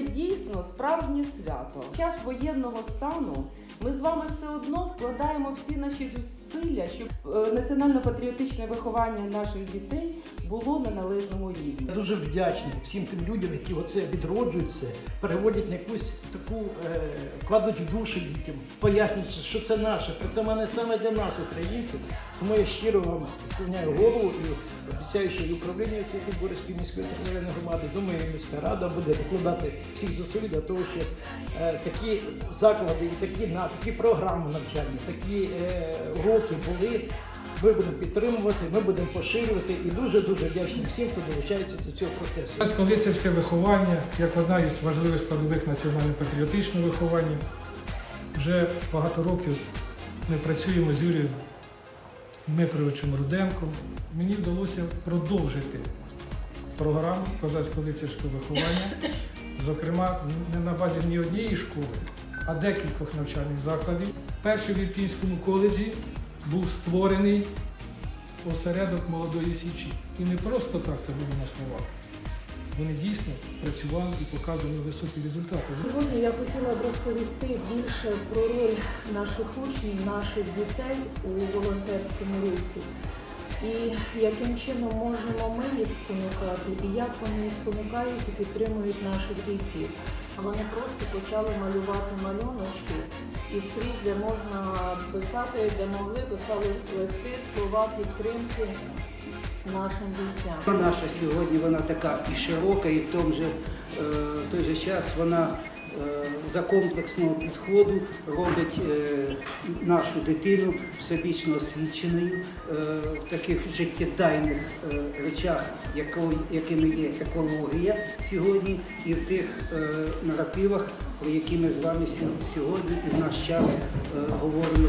дійсно справжнє свято. В час воєнного стану ми з вами все одно вкладаємо всі наші зусилля, щоб е, національно-патріотичне виховання наших дітей було на належному рівні. Я дуже вдячний всім тим людям, які оце відроджують це, переводять на якусь таку, е, кладуть в душу дітям, пояснюють, що це наше, це мене саме для нас, українців. Тому я щиро вам склоняю голову і обіцяю, що і управління освіти Борської міської територіальної громади, думаю, міська рада буде докладати всіх зусиль для того, щоб е, такі заклади, і такі, на, такі програми навчальні, такі е, уроки були. Ми будемо підтримувати, ми будемо поширювати і дуже дуже вдячні всім, хто долучається до цього процесу. Козацьке виховання як одна із важливих складових національно-патріотичного виховання. Вже багато років ми працюємо з Юрієм Дмитровичем Руденком. Мені вдалося продовжити програму козацько-лицарського виховання, зокрема, не на базі ні однієї школи, а декількох навчальних закладів. Перший в Ірпінському коледжі був створений осередок молодої січі. І не просто так це було на словах. Вони дійсно працювали і показували високі результати. Сьогодні я хотіла б розповісти більше про роль наших учнів, наших дітей у волонтерському русі. І яким чином можемо ми їх спонукати, і як вони спонукають і підтримують наших. А Вони просто почали малювати малюночки, і скрізь, де можна писати, де могли, писали листи, слова підтримки нашим бійцям. Наша сьогодні вона така і широка, і в тому же, е, в той же час вона е, за комплексного підходу робить е, нашу дитину всебічно освіченою в таких життєдайних речах, якими є екологія сьогодні, і в тих наративах, про які ми з вами сьо- сьогодні і в наш час говоримо.